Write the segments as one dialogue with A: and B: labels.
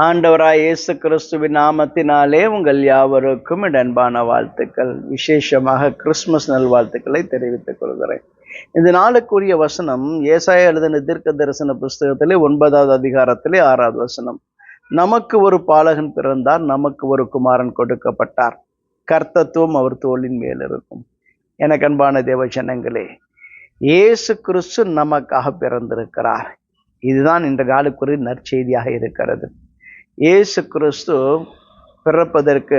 A: ஆண்டவராய் இயேசு கிறிஸ்துவின் நாமத்தினாலே உங்கள் யாவருக்கும் இடன்பான வாழ்த்துக்கள். விசேஷமாக கிறிஸ்துமஸ் நல்வாழ்த்துக்களை தெரிவித்துக் கொள்கிறேன். இந்த நாளுக்குரிய வசனம் ஏசாய எழுதின தீர்க்க தரிசன புஸ்தகத்திலே ஒன்பதாவது அதிகாரத்திலே ஆறாவது வசனம். நமக்கு ஒரு பாலகன் பிறந்தார் நமக்கு ஒரு குமாரன் கொடுக்கப்பட்டார். கர்த்தத்துவம் அவர் தோளின் மேல் இருக்கும். எனக்கு அன்பான தேவ ஜனங்களே இயேசு கிறிஸ்து நமக்காக பிறந்திருக்கிறார். இதுதான் இந்த காலுக்குரிய நற்செய்தியாக இருக்கிறது. இயேசு கிறிஸ்து பிறப்பதற்கு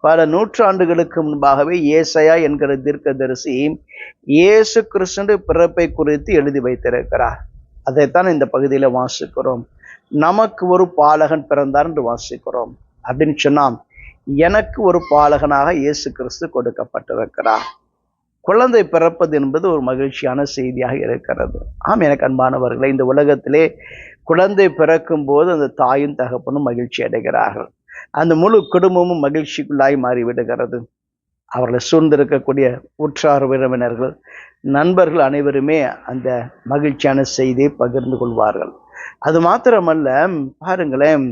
A: பல நூற்றாண்டுகளுக்கு முன்பாகவே ஏசையா என்கிற தீர்க்கதரிசி இயேசு கிறிஸ்து பிறப்பை குறித்து எழுதி வைத்திருக்கிறார். அதைத்தான் இந்த பகுதியில் வாசிக்கிறோம். நமக்கு ஒரு பாலகன் பிறந்தார் என்று வாசிக்கிறோம். அப்படின்னு சொன்னால் எனக்கு ஒரு பாலகனாக இயேசு கிறிஸ்து கொடுக்கப்பட்டிருக்கிறார். குழந்தை பிறப்பது என்பது ஒரு மகிழ்ச்சியான செய்தியாக இருக்கிறது. ஆம் எனக்கு அன்பானவர்களே இந்த உலகத்திலே குழந்தை பிறக்கும் போது அந்த தாயும் தகப்பனும் மகிழ்ச்சி அடைகிறார்கள். அந்த முழு குடும்பமும் மகிழ்ச்சிக்குள்ளாய் மாறிவிடுகிறது. அவர்களை சூழ்ந்திருக்கக்கூடிய உற்றார் உறவினர்கள் நண்பர்கள் அனைவருமே அந்த மகிழ்ச்சியான செய்தியை பகிர்ந்து கொள்வார்கள். அது மாத்திரமல்ல பாருங்களேன்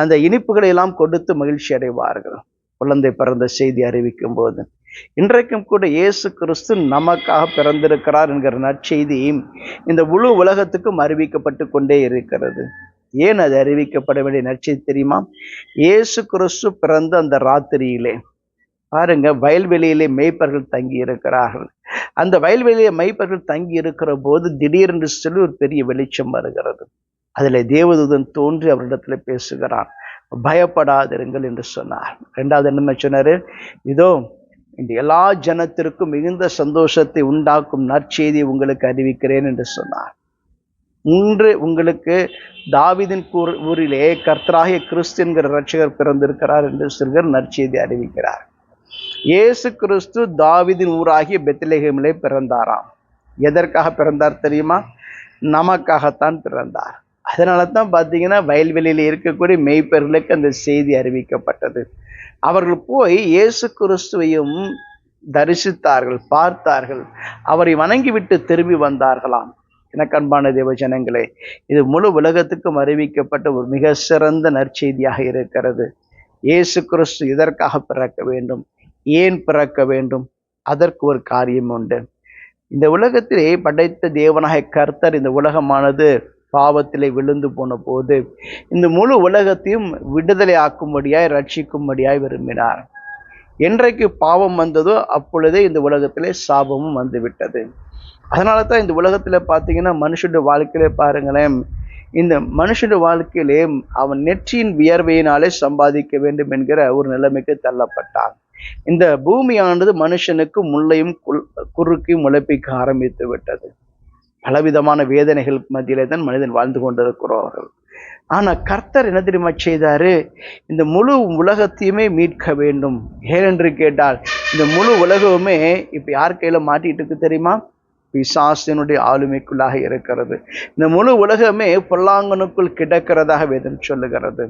A: அந்த இனிப்புகளை எல்லாம் கொடுத்து மகிழ்ச்சி அடைவார்கள். குழந்தை பிறந்த செய்தி அறிவிக்கும் போது இன்றைக்கும் கூட இயேசு கிறிஸ்து நமக்காக பிறந்திருக்கிறார் என்கிற நற்செய்தி இந்த முழு உலகத்துக்கும் அறிவிக்கப்பட்டு கொண்டே இருக்கிறது. ஏன் அது அறிவிக்கப்பட வேண்டிய நற்செய்தி தெரியுமா? இயேசு கிறிஸ்து பிறந்த அந்த ராத்திரியிலே பாருங்க வயல்வெளியிலே மெய்ப்பர்கள் தங்கி இருக்கிறார்கள். அந்த வயல்வெளியிலே மெய்ப்பர்கள் தங்கி இருக்கிற போது திடீரென்று சொல்லி ஒரு பெரிய வெளிச்சம் வருகிறது. அதில் தேவதூதன் தோன்றி அவரிடத்துல பேசுகிறான். பயப்படாதிருங்கள் என்று சொன்னார். ரெண்டாவது என்ன சொன்னாரு? இதோ இந்த எல்லா ஜனத்திற்கும் மிகுந்த சந்தோஷத்தை உண்டாக்கும் நற்செய்தி உங்களுக்கு அறிவிக்கிறேன் என்று சொன்னார். இன்று உங்களுக்கு தாவிதின் கூர் ஊரிலே கர்த்தராகிய கிறிஸ்து என்கிற ரட்சகர் பிறந்திருக்கிறார் என்று சிறுகர் நற்செய்தி அறிவிக்கிறார். இயேசு கிறிஸ்து தாவிதின் ஊராகிய பெத்திலேகமிலே பிறந்தாராம். எதற்காக பிறந்தார் தெரியுமா? நமக்காகத்தான் பிறந்தார். அதனால தான் பார்த்தீங்கன்னா வயல்வெளியில் இருக்கக்கூடிய மெய்ப்பர்களுக்கு அந்த செய்தி அறிவிக்கப்பட்டது. அவர்கள் போய் இயேசு கிறிஸ்துவையும் தரிசித்தார்கள் பார்த்தார்கள். அவரை வணங்கிவிட்டு திரும்பி வந்தார்களாம். எனக்கன்பான தேவ ஜனங்களே இது முழு உலகத்துக்கும் அறிவிக்கப்பட்ட ஒரு மிக சிறந்த நற்செய்தியாக இருக்கிறது. இயேசு கிறிஸ்து இதற்காக பிறக்க வேண்டும் ஏன் பிறக்க வேண்டும்? அதற்கு ஒரு காரியம் உண்டு. இந்த உலகத்திலே படைத்த தேவனாக கர்த்தர் இந்த உலகமானது பாவத்திலே விழுந்து போன போது இந்த முழு உலகத்தையும் விடுதலை ஆக்கும்படியாய் ரட்சிக்கும்படியாய் விரும்பினார். என்றைக்கு பாவம் வந்ததோ அப்பொழுதே இந்த உலகத்திலே சாபமும் வந்துவிட்டது. அதனால தான் இந்த உலகத்தில் பார்த்தீங்கன்னா மனுஷனுடைய வாழ்க்கையிலே பாருங்களேன் இந்த மனுஷனுடைய வாழ்க்கையிலே அவன் நெற்றியின் வியர்வையினாலே சம்பாதிக்க வேண்டும் என்கிற ஒரு நிலைமைக்கு தள்ளப்பட்டான். இந்த பூமியானது மனுஷனுக்கு முள்ளையும் குறுக்கையும் முளைப்பிக்க ஆரம்பித்து விட்டது. பலவிதமான வேதனைகள் மத்தியிலே தான் மனிதன் வாழ்ந்து கொண்டிருக்கிறார்கள் ஆனால் கர்த்தர் என்ன தெரியுமா செய்தாரு? இந்த முழு உலகத்தையுமே மீட்க வேண்டும். ஏனென்று கேட்டால் இந்த முழு உலகமுமே இப்போ யார் கையில் மாட்டிகிட்டு இருக்கு தெரியுமா? பிசாசினுடைய ஆளுமைக்குள்ளாக இருக்கிறது. இந்த முழு உலகமே பொல்லாங்கனுக்குள் கிடக்கிறதாக வேதம் சொல்லுகிறது.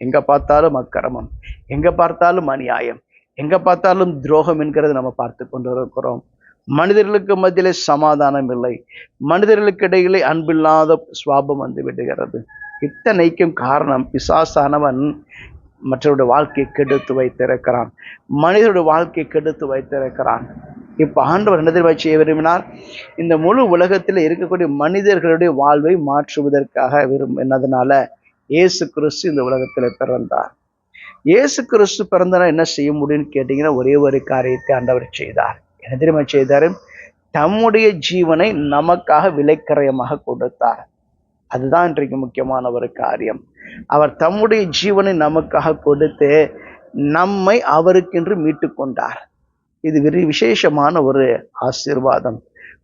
A: எங்கே பார்த்தாலும் அக்கிரமம் எங்கே பார்த்தாலும் அநியாயம் எங்கே பார்த்தாலும் துரோகம் என்கிறது நம்ம பார்த்து கொண்டு இருக்கிறோம் மனிதர்களுக்கு மத்தியிலே சமாதானம் இல்லை மனிதர்களுக்கு இடையிலே அன்பில்லாத சுவாபம் வந்து விடுகிறது. இத்தனைக்கும் காரணம் பிசாசானவன் மற்றவருடைய வாழ்க்கையை கெடுத்து வைத்திருக்கிறான். மனிதருடைய வாழ்க்கையை கெடுத்து வைத்திருக்கிறான். இப்போ ஆண்டவர் என்ன செய்ய விரும்பினார்? இந்த முழு உலகத்தில் இருக்கக்கூடிய மனிதர்களுடைய வாழ்வை மாற்றுவதற்காக விரும்பினதுனால இயேசு கிறிஸ்து இந்த உலகத்தில் பிறந்தார். இயேசு கிறிஸ்து பிறந்தனா என்ன செய்ய முடியும்னு கேட்டிங்கன்னா ஒரே ஒரு காரியத்தை ஆண்டவர் செய்தார். என்ன தெரியுமா செய்தார்? தம்முடைய ஜீவனை நமக்காக விலைக்கரையமாக கொடுத்தார். அதுதான் இன்றைக்கு முக்கியமான ஒரு காரியம். அவர் தம்முடைய ஜீவனை நமக்காக கொடுத்து நம்மை அவருக்கென்று மீட்டு கொண்டார். இது வெறி விசேஷமான ஒரு ஆசீர்வாதம்.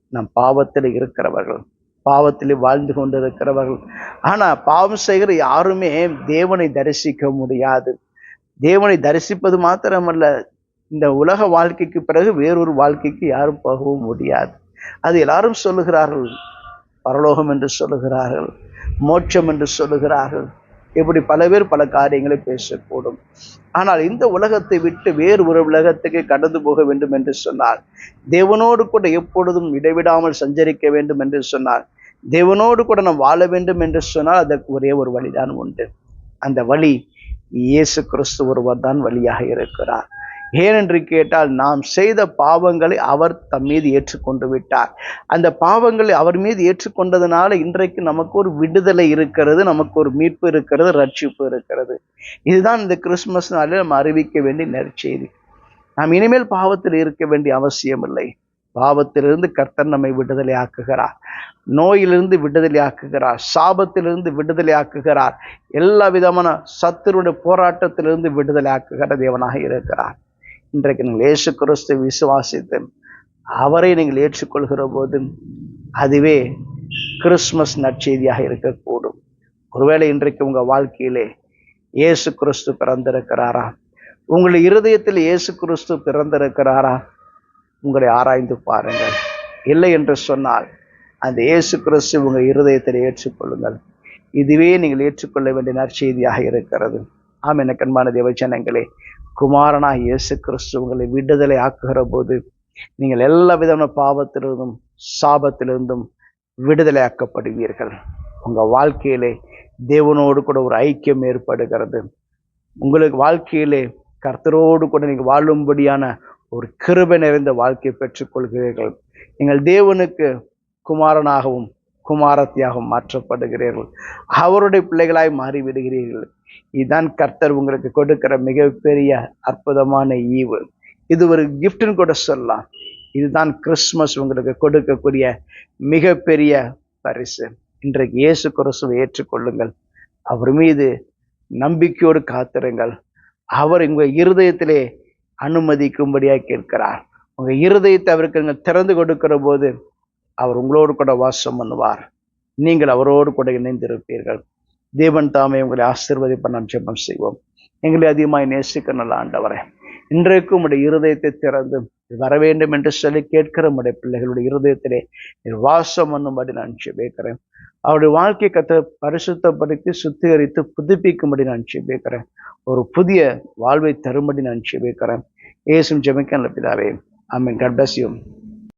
A: நம் பாவத்தில் இருக்கிறவர்கள் பாவத்தில் வாழ்ந்து கொண்டிருக்கிறவர்கள். ஆனால் பாவம் செய்கிற யாருமே தேவனை தரிசிக்க முடியாது. தேவனை தரிசிப்பது மாத்திரமல்ல இந்த உலக வாழ்க்கைக்கு பிறகு வேறொரு வாழ்க்கைக்கு யாரும் போகவும் முடியாது. அது எல்லாரும் சொல்லுகிறார்கள். பரலோகம் என்று சொல்லுகிறார்கள். மோட்சம் என்று சொல்லுகிறார்கள். இப்படி பல பேர் பல காரியங்களை பேசக்கூடும். ஆனால் இந்த உலகத்தை விட்டு வேறு ஒரு உலகத்துக்கு கடந்து போக வேண்டும் என்று சொன்னார் தேவனோடு கூட எப்பொழுதும் இடைவிடாமல் சஞ்சரிக்க வேண்டும் என்று சொன்னார் தேவனோடு கூட நாம் வாழ வேண்டும் என்று சொன்னால் அதற்கு ஒரே ஒரு வழிதான் உண்டு. அந்த வழி இயேசு கிறிஸ்து ஒருவர் தான் வழியாக இருக்கிறார். ஏனென்று கேட்டால் நாம் செய்த பாவங்களை அவர் தம் மீது ஏற்றுக்கொண்டு விட்டார். அந்த பாவங்களை அவர் மீது ஏற்றுக்கொண்டதுனால இன்றைக்கு நமக்கு ஒரு விடுதலை இருக்கிறது நமக்கு ஒரு மீட்பு இருக்கிறது ரட்சிப்பு இருக்கிறது. இதுதான் இந்த கிறிஸ்துமஸ் நாளில் நம்ம அறிவிக்க வேண்டிய நற்செய்தி. நாம் இனிமேல் பாவத்தில் இருக்க வேண்டிய அவசியம் இல்லை பாவத்திலிருந்து கர்த்தர் நம்மை விடுதலை ஆக்குகிறார் நோயிலிருந்து விடுதலை ஆக்குகிறார் சாபத்திலிருந்து விடுதலை ஆக்குகிறார் எல்லா விதமான சத்துருடைய போராட்டத்திலிருந்து விடுதலை ஆக்குகிற தேவனாக இருக்கிறார். இன்றைக்கு நீங்கள் இயேசு கிறிஸ்து விசுவாசித்து அவரை நீங்கள் ஏற்றுக்கொள்கிற போது அதுவே கிறிஸ்மஸ் நற்செய்தியாக இருக்கக்கூடும். ஒருவேளை இன்றைக்கு உங்கள் வாழ்க்கையிலே இயேசு கிறிஸ்து பிறந்திருக்கிறாரா? உங்களுடைய இருதயத்தில் இயேசு கிறிஸ்து பிறந்திருக்கிறாரா? உங்களை ஆராய்ந்து பாருங்கள். இல்லை என்று சொன்னால் அந்த இயேசு கிறிஸ்து உங்கள் இருதயத்தில் ஏற்றுக்கொள்ளுங்கள். இதுவே நீங்கள் ஏற்றுக்கொள்ள வேண்டிய நற்செய்தியாக இருக்கிறது. ஆம் என கண்மான தேவச்சனங்களே குமாரனா இயேசு கிறிஸ்து உங்களை விடுதலை ஆக்குகிற போது நீங்கள் எல்லா விதமான பாவத்திலிருந்தும் சாபத்திலிருந்தும் விடுதலை ஆக்கப்படுவீர்கள் உங்கள் வாழ்க்கையிலே தேவனோடு கூட ஒரு ஐக்கியம் ஏற்படுகிறது. உங்களுக்கு வாழ்க்கையிலே கர்த்தரோடு கூட நீங்கள் வாழும்படியான ஒரு கிருபை நிறைந்த வாழ்க்கையை பெற்றுக்கொள்கிறீர்கள். நீங்கள் தேவனுக்கு குமாரனாகவும் குமாரத்தியாக மாற்றப்படுகிறீர்கள். அவருடைய பிள்ளைகளாய் மாறிவிடுகிறீர்கள். இதுதான் கர்த்தர் உங்களுக்கு கொடுக்கிற மிகப்பெரிய அற்புதமான ஈவு. இது ஒரு கிஃப்ட்னு கூட சொல்லலாம். இதுதான் கிறிஸ்மஸ் உங்களுக்கு கொடுக்கக்கூடிய மிகப்பெரிய பரிசு. இன்றைக்கு இயேசு கிறிஸ்துவை ஏற்றுக்கொள்ளுங்கள். அவர் மீது நம்பிக்கையோடு காத்திருங்கள். அவர் உங்கள் இருதயத்திலே அனுமதிக்கும்படியாக கேட்கிறார். உங்கள் இருதயத்தை அவருக்கு நீங்கள் திறந்து கொடுக்கிற போது அவர் உங்களோடு கூட வாசம் பண்ணுவார். நீங்கள் அவரோடு கூட இணைந்திருப்பீர்கள். தேவன் தாமே உங்களை ஆசீர்வதிப்ப நாம் ஜெபம் செய்வோம். எங்களை அதிகமாய் நேசிக்க நல்ல ஆண்டவரே. இன்றைக்கும் உடைய இருதயத்தை திறந்து வர வேண்டும் என்று சொல்லி கேட்கிற உடைய பிள்ளைகளுடைய இருதயத்திலே வாசம் பண்ணும்படி நான் ஜெபிக்கிறேன். அவருடைய வாழ்க்கை கத்தை பரிசுத்தப்படுத்தி சுத்திகரித்து புதுப்பிக்கும்படி நான் ஜெபிக்கிறேன். ஒரு புதிய வாழ்வை தரும்படி நான் ஜெபிக்கிறேன். ஏசும் ஜெபிக்க நல்ல பிதாவே. ஆமென். God bless you.